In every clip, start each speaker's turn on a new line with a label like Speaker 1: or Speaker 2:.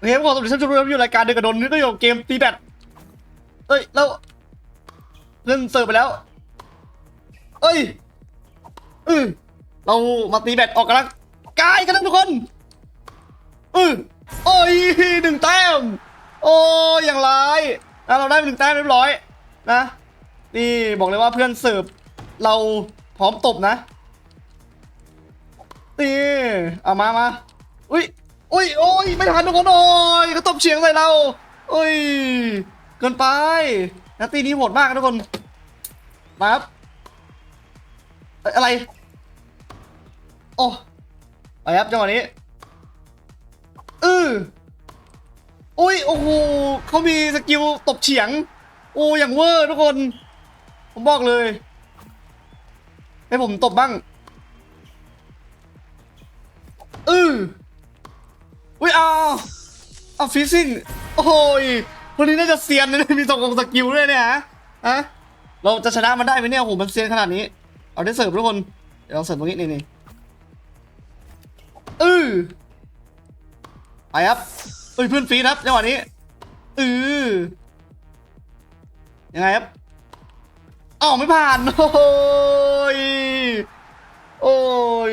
Speaker 1: โอเคพวกเราสวัสดีท่านผู้ชมอยู่รายการเดินกระโดนนี่ก็อยู่กับเกมตีแบตเอ้ยแล้วเล่นเสิร์ฟไปแล้ว เอ้ยเออเรามาตีแบตออกกำลังกายกันทุกคนเออโอ้ยหนึ่งแต้ม โอ้ยอย่างไรนะเราได้หนึ่งแต้มเรียบร้อยนะนี่บอกเลยว่าเพื่อนเสิร์ฟเราพร้อมตบนะนี่เอามามาอุ้ย อุ้ยโอ้ยไม่ทันทุกคนโอ้ยก็ตบเฉียงใส่เราโอ้ยเกินไปนะตีนี้โหดมากทุกคนมาครับอะไรโอ้ไปครับจังหวะนี้อืออุ้ยโอ้โหเขามีสกิลตบเฉียง โอ้อย่างเวอร์ทุกคน ผมบอกเลยให้ผมตบบ้าง ฟิซซิ่ง โอ้ยคนนี้น่าจะเซียนนะเนี่ยมีสองของสกิลด้วยเนี่ยฮะฮะเราจะชนะมันได้ไหมเนี่ยโอ้โหมันเซียนขนาดนี้ เอาได้เสิร์ฟทุกคนเดี๋ยวเราเสิร์ฟตรงนี้นี่นี่อือไปครับเอ้ยเพื่อนฟีดครับจังหวะนี้อือยังไงครับอ้าวไม่ผ่านโอ้ยโอ้ย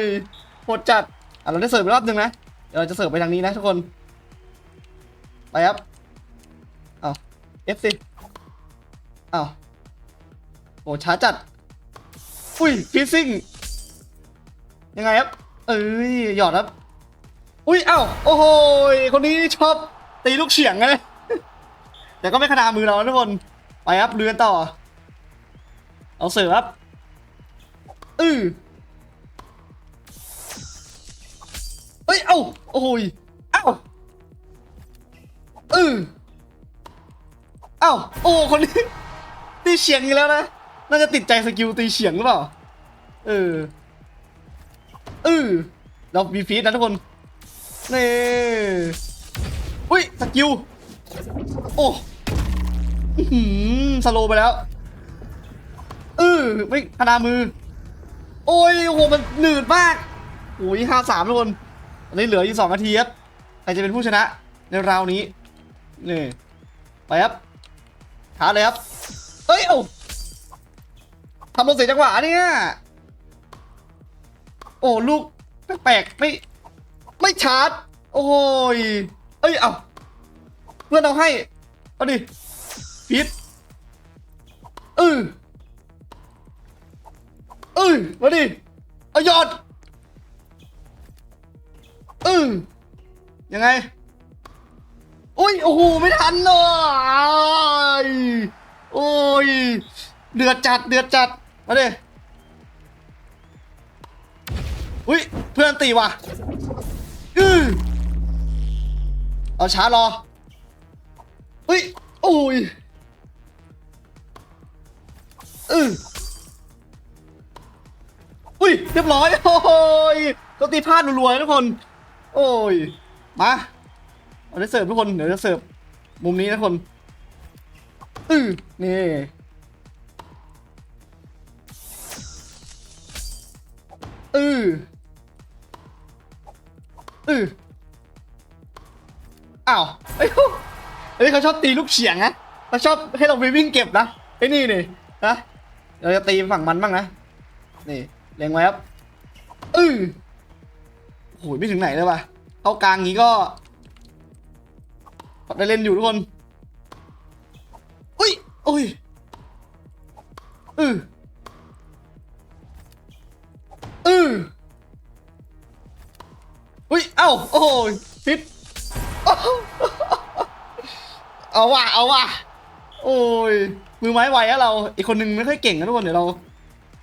Speaker 1: โหดจัดอะเราได้เสิร์ฟไปรอบหนึ่งนะเดี๋ยวเราจะเสิร์ฟไปทางนี้นะทุกคน ครับเอาเอฟซีเอาโอ้ช้าจัดอุ้ยฟิซซิ่งยังไงครับเอ้ยหยอดครับอุ้ยเอ้าโอ้โหคนนี้ชอบตีลูกเฉียงไงแต่ก็ไม่ขนาดมือเราทุกคนไปครับเรือนต่อ เอาเสิร์ฟครับอือเฮ้ยเอ้าโอ้โหยเอ้า เอออ้าวโอ้คนนี้ตีเฉียงอีกแล้วนะ น่าจะติดใจสกิลตีเฉียงหรือเปล่า เออเออเรามีฟีดนะทุกคนนี่อุ้ยสกิล โอ้หือสโลไปแล้วเออไม่ขนามือ โอ้ยโอ้โหมันหนืดมากโอ้ยห้าสามทุกคนอันนี้เหลืออีกสองนาทีครับใครจะเป็นผู้ชนะในราวนี้ นี่ไปครับท้าเลยครับเอ้ยเอ้าทำลงเสียจังหวะเนี่ยโอ้ลูกแปลกไม่ ไม่ชาร์จ โอ้ยเอ้ยเอ้าเพื่อนเอาให้เอาดิพิษเออเออมาดิเอายอดอือยังไง อุ้ยโอ้โหไม่ทันเลยโอ้ยเดือดจัดเดือดจัดมาดิอุ้ยเพื่อนตีว่ะอือเอาช้ารออุ้ยโอ้ยอืออุ้ยเรียบร้อยโอ้ยก็ตีพลาดรัวๆทุกคน โอ้ยมา เอาได้เสิร์ฟทุกคนเดี๋ยวจะเสิร์ฟมุมนี้นะคนอือนี่อืออืออ้าวเอ้ยเฮ้ยเขาชอบตีลูกเฉียงนะเขาชอบให้เราไปวิ่งเก็บนะไอ้นี่นี่นะเราจะตีฝั่งมันบ้างนะนี่เล็งไว้ครับอือโอ้ยไม่ถึงไหนเลยว่ะเข้ากลางงี้ก็ ได้เล่นอยู่ทุกคน อุ้ยโอ้ยอืออืออุ้ย เอ้า โอ้ยฟิตโอ้โหเอาว่ะ เอาว่ะ โอ้ย มือไม้ไวอะเรา อีกคนนึงไม่ค่อยเก่งนะทุกคน เดี๋ยวเรา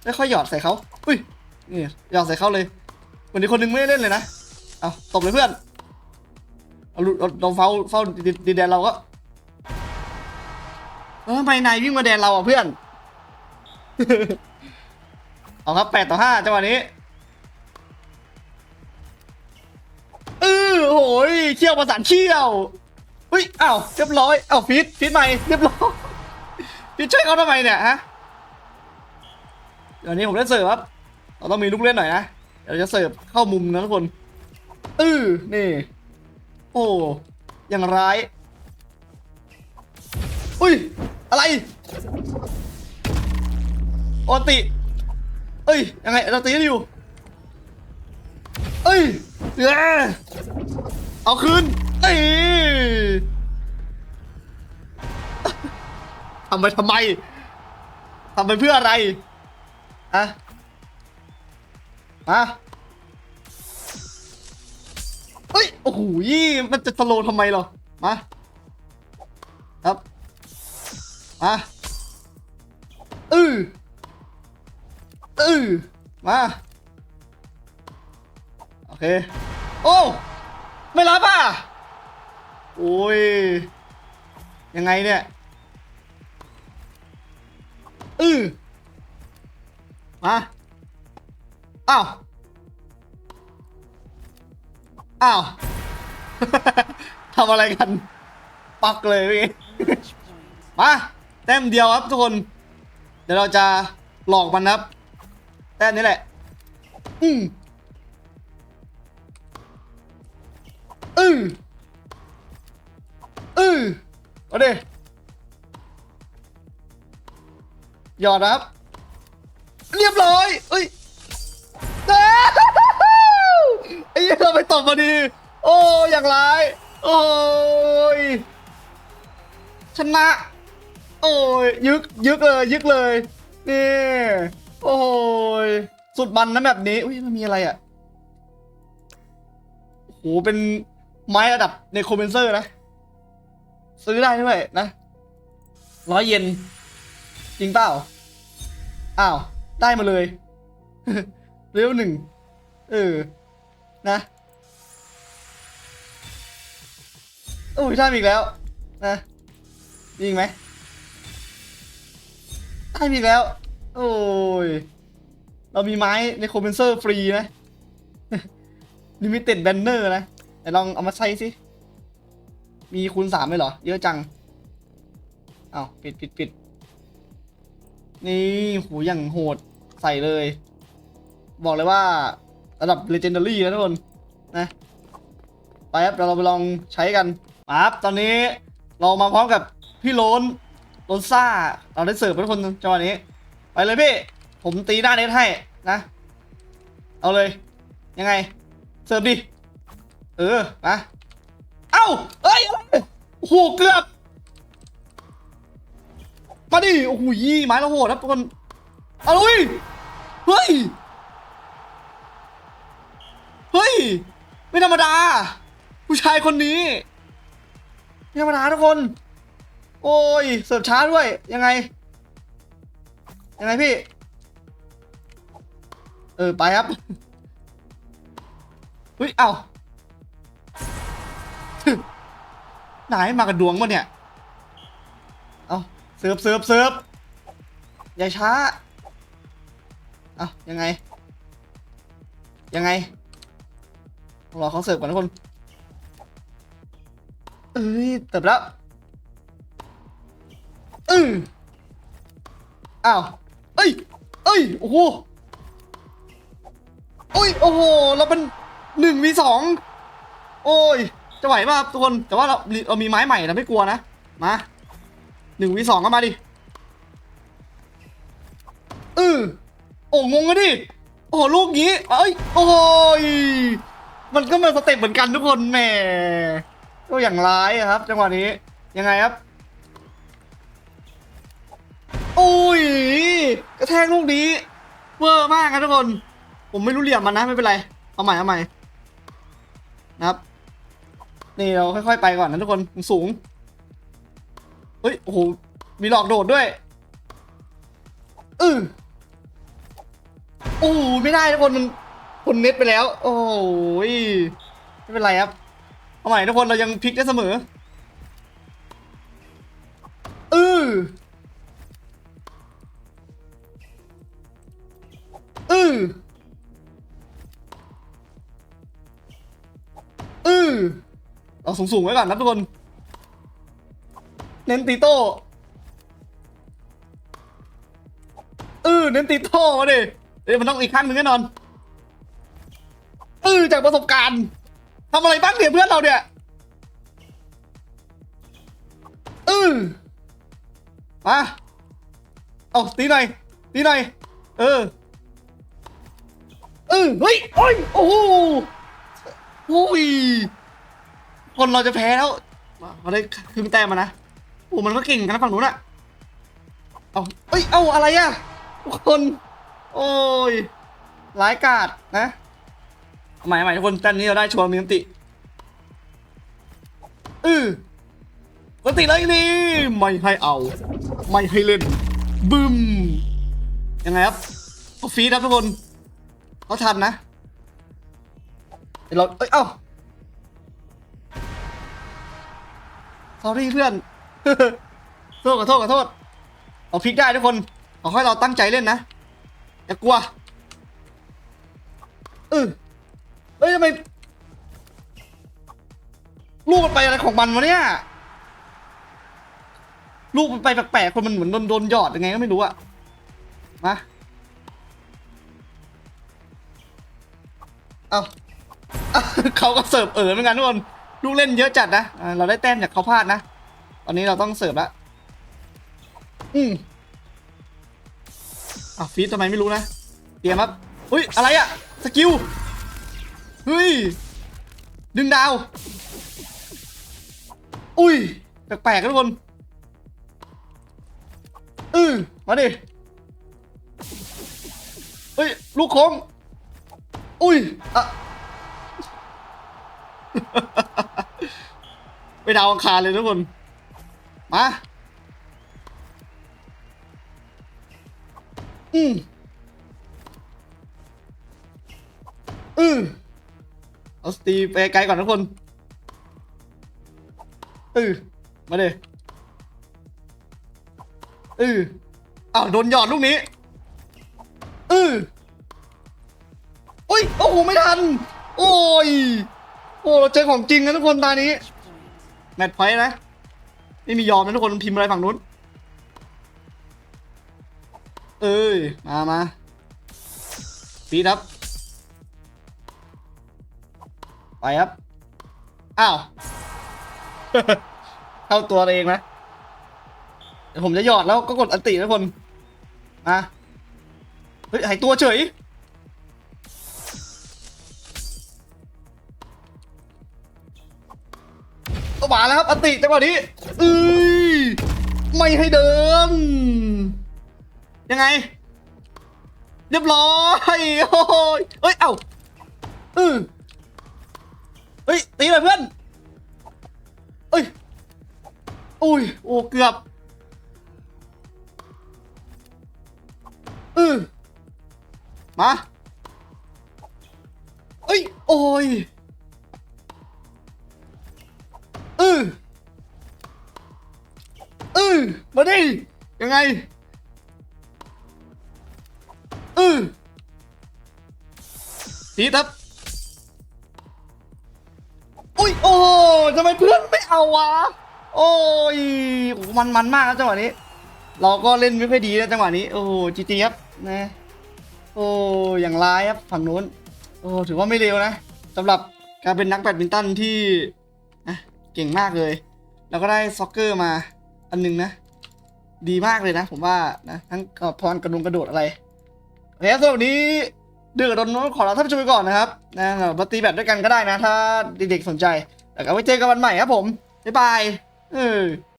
Speaker 1: ไม่ค่อยหยอดใส่เขา อุ้ย นี่หยอดใส่เขาเลย วันนี้คนนึงไม่ได้เล่นเลยนะ เอาตบเลยเพื่อน เอาลุเราเราเฝ้าเฝ้าดิดินแดนเราก็เออทำไมนายวิ่งมาแดนเราอะเพื่อน เอาครับแปดต่อห้าจังหวะนี้เออโหยเชี่ยวประสานเชี่ยวอุ้ยอ้าวเรียบร้อยอ้าวฟีดฟีดใหม่เรียบร้อยฟีดช่วยเขาทำไมเนี่ยฮะเดี๋ยวนี้ผมเล่นเสิร์ฟครับ เราต้องมีลูกเล่นหน่อยนะเดี๋ยวจะเสิร์ฟเข้ามุมนะทุกคนอือนี่ โอ้อย่างร้าย อุ้ย อะไร โอติเอ้ย ยังไงเราตีกันอยู่ เอ้ยเอ้ยเอาคืนเอ้ยทำไปทำไมทำไปเพื่ออะไรอะมา เฮ้ย โอ้โหยี่มันจะสโลว์ทำไมเหรอ มา ครับมาอืออือมา โอเค โอ้ ไม่รับอะ โอ้ย ยังไงเนี่ยอือมา อ้าว อ้าว ทำอะไรกัน ปักเลยพี่ มาแต้มเดียวครับทุกคน เดี๋ยวเราจะหลอกมันครับ แต้มนี้แหละ อืมอืออือเอาดิหยอดครับ เรียบร้อย เอ้ย ไอ้เหี้ยเราไปตบมาดี โอ้อย่างไรโอ้ย ชนะ โอ้ยยึกยึกเลยยึกเลย นี่ โอ้ย สุดมันนะแบบนี้ อุ้ยมันมีอะไรอะโหเป็นไม้ระดับในโคเมนเซอร์นะ ซื้อได้ด้วยนะร้อยเยนจริงเปล่า อ้าว ได้มาเลย เร็วหนึ่ง เออ นะโอ้ยได้มอีกแล้ว นะยิงไหมได้มีแล้ว โอ้ย เรามีไม้ในคอมเพนเซอร์ฟรีนะลิมิเต็ดแบนเนอร์นะไหนลองเอามาใช้สิ มีคูณสามไหมเหรอ เยอะจังอ้าวปิดปิดปิด นี่ หูอย่างโหดใส่เลย บอกเลยว่า ระดับ Legendary นะทุกคนนะไปครับเดี๋ยวเราไปลองใช้กันมาครับตอนนี้เรามาพร้อมกับพี่โลนโลนซ่า เราได้เสิร์ฟเป็นคนจังหวะนี้ ไปเลยพี่ ผมตีหน้าเน็ตให้นะ เอาเลย ยังไง เสิร์ฟดิ เออ มา เอ้าเอ้ยอะไรโอ้โหเกือบมาดิ โอ้โหยี่ไม้ละโหดครับทุกคนเอาลุยเฮ้ย ไม่ธรรมดา ผู้ชายคนนี้ไม่ธรรมดาทุกคน โอ้ย เสิร์ฟช้าด้วย ยังไง ยังไงพี่ เออ ไปครับเฮ้ย เอ้าไหนมากับดวงมาเนี่ย เอาเสิร์ฟเสิร์ฟเสิร์ฟอย่าช้า เอายังไง ยังไง รอเขาเสิร์ฟก่อนทุกคนเอ้ยเติบแล้วอืออ้าวเอ้ยเอ้ยโอ้โหโอ้ยโอ้โหเราเป็นหนึ่งวีสองโอ้ยจะไหวป่ะครับทุกคนแต่ว่าเราเรามีไม้ใหม่นะไม่กลัวนะมาหนึ่งวีสองก็มาดิเออโอ้งงอะดิโอ้โหลูกนี้เอ้ยโอ้ย มันก็มาสเต็ปเหมือนกันทุกคนแหมก็อย่างร้ายอะครับ จังหวะนี้ยังไงครับโอ้ยกระแทกลูกนี้เวอร์มากครับทุกคน ผมไม่รู้เหลี่ยมมันนะไม่เป็นไรเอาใหม่เอาใหม่นะครับนี่เราค่อยๆไปก่อนนะทุกคนสูงเฮ้ยโอ้โหมีหลอกโดดด้วยอือโอ้ไม่ได้ทุกคนมัน คนเน็ตไปแล้ว โอ้ยไม่เป็นไรครับ เอาใหม่ทุกคนเรายังพลิกได้เสมออืออืออือเอาสูงๆไว้ก่อนนะทุกคน เน้นตีโต้เออเน้นตีโต้มาดิเดี๋ยวมันต้องอีกขั้นหนึ่งแน่นอน เออจากประสบการณ์ทำอะไรบ้างเนี่ยเพื่อนเราเนี่ยอมาเอาตีหน่อยตีหน่อยเออเออเฮ้ยโอ้ยโอ้โหโอ้ยคนเราจะแพ้แล้วเราได้ครึ่งแต้มมานะโอ้มันก็เก่งกันนะฝั่งนู้นอะเอาเอ้ย เอาอะไรอะทุกคน โอ้ยร้ายกาดนะเอา ใหม่ใหม่ทุกคนแต้มนี้เราได้ชัวร์มีมติเออปกติเลยนี่ไม่ให้เอา ไม่ให้เล่นบึ้มยังไงครับฟีดครับทุกคนเขาทันนะเราเอ้ยเอ้า sorry เพื่อนโทษขอโทษขอโทษเอาพลิกได้ทุกคนขอให้เราตั้งใจเล่นนะอย่ากลัวเออ อ้ยทำไมลูกมันไปอะไรของมันวะเนี่ย ลูกมันไปแปลกๆคนมันเหมือนโดนโดนหยอดยังไงก็ไม่รู้อะมาเอาเอาเขาก็เสิร์ฟเอ๋อเหมือนกันทุกคนลูกเล่นเยอะจัดนะเราได้แต้มจากเขาพลาดนะตอนนี้เราต้องเสิร์ฟละอืมอะฟีดทำไมไม่รู้นะ เตรียมครับ อุ้ยอะไรอะสกิล เฮ้ย ดึงดาว อุ้ย แปลกๆทุกคนอือมาดิเฮ้ย ลูกโค้งอุ้ยอะไปดาวอังคารเลยทุกคน มา อืมอือ เอาสตีไปไกลก่อนทุกคนอือมาเดิเอออ้าวโดนหยอดลูกนี้เอออุ้ยโอ้โหไม่ทัน โอ้ยโอ้เราเจอของจริงนะทุกคนตานี้ แมตช์พอยต์นะไม่มียอมนะทุกคนพิมพ์อะไรฝั่งนู้น เอ้ยมามาฟีครับ ไปครับ อ้าว เข้าตัวเองนะเดี๋ยวผมจะหยอดแล้วก็กดอันตินะทุกคนมาเฮ้ยหายตัวเฉย ก็มาแล้วครับอันติจังหวะนี้เอ้ยไม่ให้เดิน ยังไง เรียบร้อยโอ้ยเอ้ย เอ้าเออ เฮ้ย ตีเลยเพื่อนเอ้ยอุ้ยโอ้เกือบอือมาเอ้ย โอ้ยอืออือมาดิ ยังไงอือสีทับ ทำไมเพื่อนไม่เอาวะ โอ้ยมันมันมากนะจังหวะนี้ เราก็เล่นไม่ค่อยดีนะจังหวะนี้ โอ้โหจีจีครับนะโอ้อย่างร้ายครับฝั่งนู้น โอ้ถือว่าไม่เร็วนะสำหรับการเป็นนักแบดมินตันที่เก่งมากเลย แล้วก็ได้ซ็อกเกอร์มาอันหนึงนะ ดีมากเลยนะ ผมว่านะทั้งกพรกระดุงกระโดดอะไรโอเคครับสำหรับนี้เดือดร้อนขอลาท่านผู้ชมไปก่อนนะครับนะเรามาตีแบดด้วยกันก็ได้นะ ถ้าเด็กๆสนใจ แล้วก็ไว้เจอกันวันใหม่ครับผม บ๊ายบาย เออ